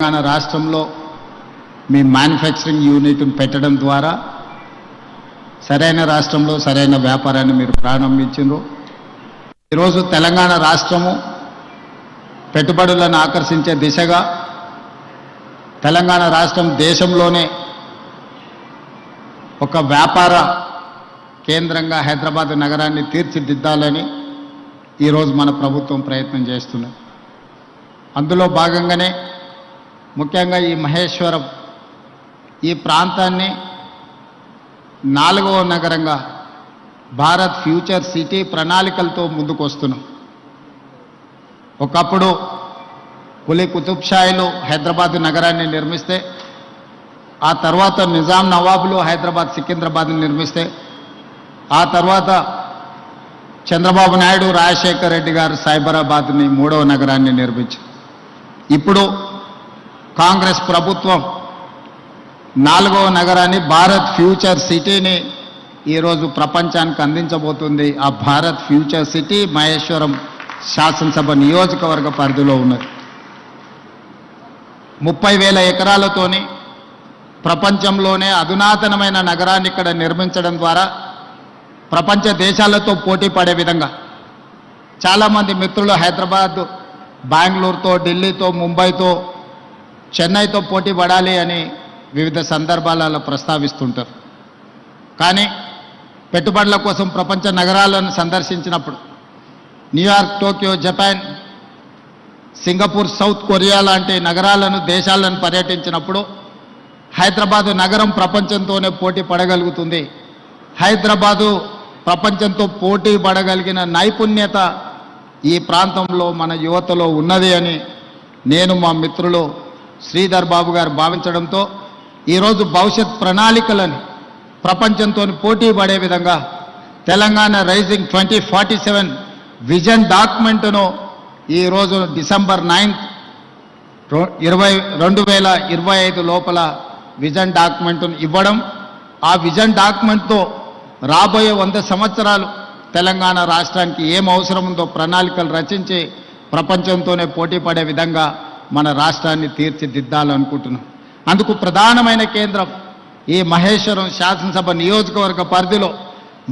తెలంగాణ రాష్ట్రంలో మీ మ్యానుఫ్యాక్చరింగ్ యూనిట్ను పెట్టడం ద్వారా సరైన రాష్ట్రంలో సరైన వ్యాపారాన్ని మీరు ప్రారంభించారు ఈరోజు తెలంగాణ రాష్ట్రము పెట్టుబడులను ఆకర్షించే దిశగా తెలంగాణ రాష్ట్రం దేశంలోనే ఒక వ్యాపార కేంద్రంగా హైదరాబాద్ నగరాన్ని తీర్చిదిద్దాలని ఈరోజు మన ప్రభుత్వం ప్రయత్నం చేస్తున్నది. అందులో భాగంగానే ముఖ్యంగా ఈ మహేశ్వరం ఈ ప్రాంతాన్ని నాలుగవ నగరంగా భారత్ ఫ్యూచర్ సిటీ ప్రణాళికలతో ముందుకు వస్తున్నాం ఒకప్పుడు కులి కుతుబ్షాయిలు హైదరాబాద్ నగరాన్ని నిర్మిస్తే ఆ తర్వాత నిజాం నవాబులు హైదరాబాద్ సికింద్రాబాద్ని నిర్మిస్తే ఆ తర్వాత చంద్రబాబు నాయుడు రాజశేఖర్ రెడ్డి గారు సైబరాబాద్ని మూడవ నగరాన్ని నిర్మించారు. ఇప్పుడు కాంగ్రెస్ ప్రభుత్వం నాలుగవ నగరాన్ని భారత్ ఫ్యూచర్ సిటీని ఈరోజు ప్రపంచానికి అందించబోతుంది. ఆ భారత్ ఫ్యూచర్ సిటీ మహేశ్వరం శాసనసభ నియోజకవర్గ పరిధిలో ఉన్నది. ముప్పై వేల ఎకరాలతోని ప్రపంచంలోనే అధునాతనమైన నగరాన్ని ఇక్కడ నిర్మించడం ద్వారా ప్రపంచ దేశాలతో పోటీ పడే విధంగా చాలామంది మిత్రులు హైదరాబాద్ బెంగళూరుతో ఢిల్లీతో ముంబైతో చెన్నైతో పోటీ పడాలి అని వివిధ సందర్భాలలో ప్రస్తావిస్తుంటారు. కానీ పెట్టుబడుల కోసం ప్రపంచ నగరాలను సందర్శించినప్పుడు New York Tokyo Japan Singapore South Korea లాంటి నగరాలను దేశాలను పర్యటించినప్పుడు హైదరాబాదు నగరం ప్రపంచంతోనే పోటీ పడగలుగుతుంది. హైదరాబాదు ప్రపంచంతో పోటీ పడగలిగిన నైపుణ్యత ఈ ప్రాంతంలో మన యువతలో ఉన్నది అని నేను మా మిత్రులు శ్రీధర్ బాబు గారు భావించడంతో ఈరోజు భవిష్యత్ ప్రణాళికలను ప్రపంచంతో పోటీ పడే విధంగా Telangana rising twenty forty seven vision డాక్యుమెంట్ను ఈరోజు డిసెంబర్ నైన్త్ ఇరవై రెండు వేల ఇరవై ఐదు లోపల విజన్ డాక్యుమెంట్ను ఇవ్వడం ఆ విజన్ డాక్యుమెంట్తో రాబోయే వంద సంవత్సరాలు తెలంగాణ రాష్ట్రానికి ఏం అవసరం ఉందో ప్రణాళికలు రచించి ప్రపంచంతోనే పోటీ పడే విధంగా మన రాష్ట్రాన్ని తీర్చిదిద్దాలనుకుంటున్నాం. అందుకు ప్రధానమైన కేంద్రం ఈ మహేశ్వరం శాసనసభ నియోజకవర్గ పరిధిలో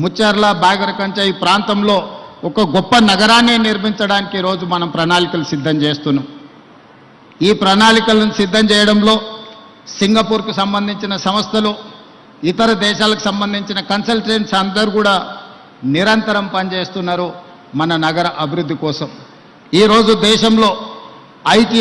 ముచ్చర్ల బాగరకంచ ఈ ప్రాంతంలో ఒక గొప్ప నగరాన్ని నిర్మించడానికి ఈరోజు మనం ప్రణాళికలు సిద్ధం చేస్తున్నాం. ఈ ప్రణాళికలను సిద్ధం చేయడంలో సింగపూర్కు సంబంధించిన సంస్థలు ఇతర దేశాలకు సంబంధించిన కన్సల్టెంట్స్ అందరూ కూడా నిరంతరం పనిచేస్తున్నారు మన నగర అభివృద్ధి కోసం. ఈరోజు దేశంలో ఐటీ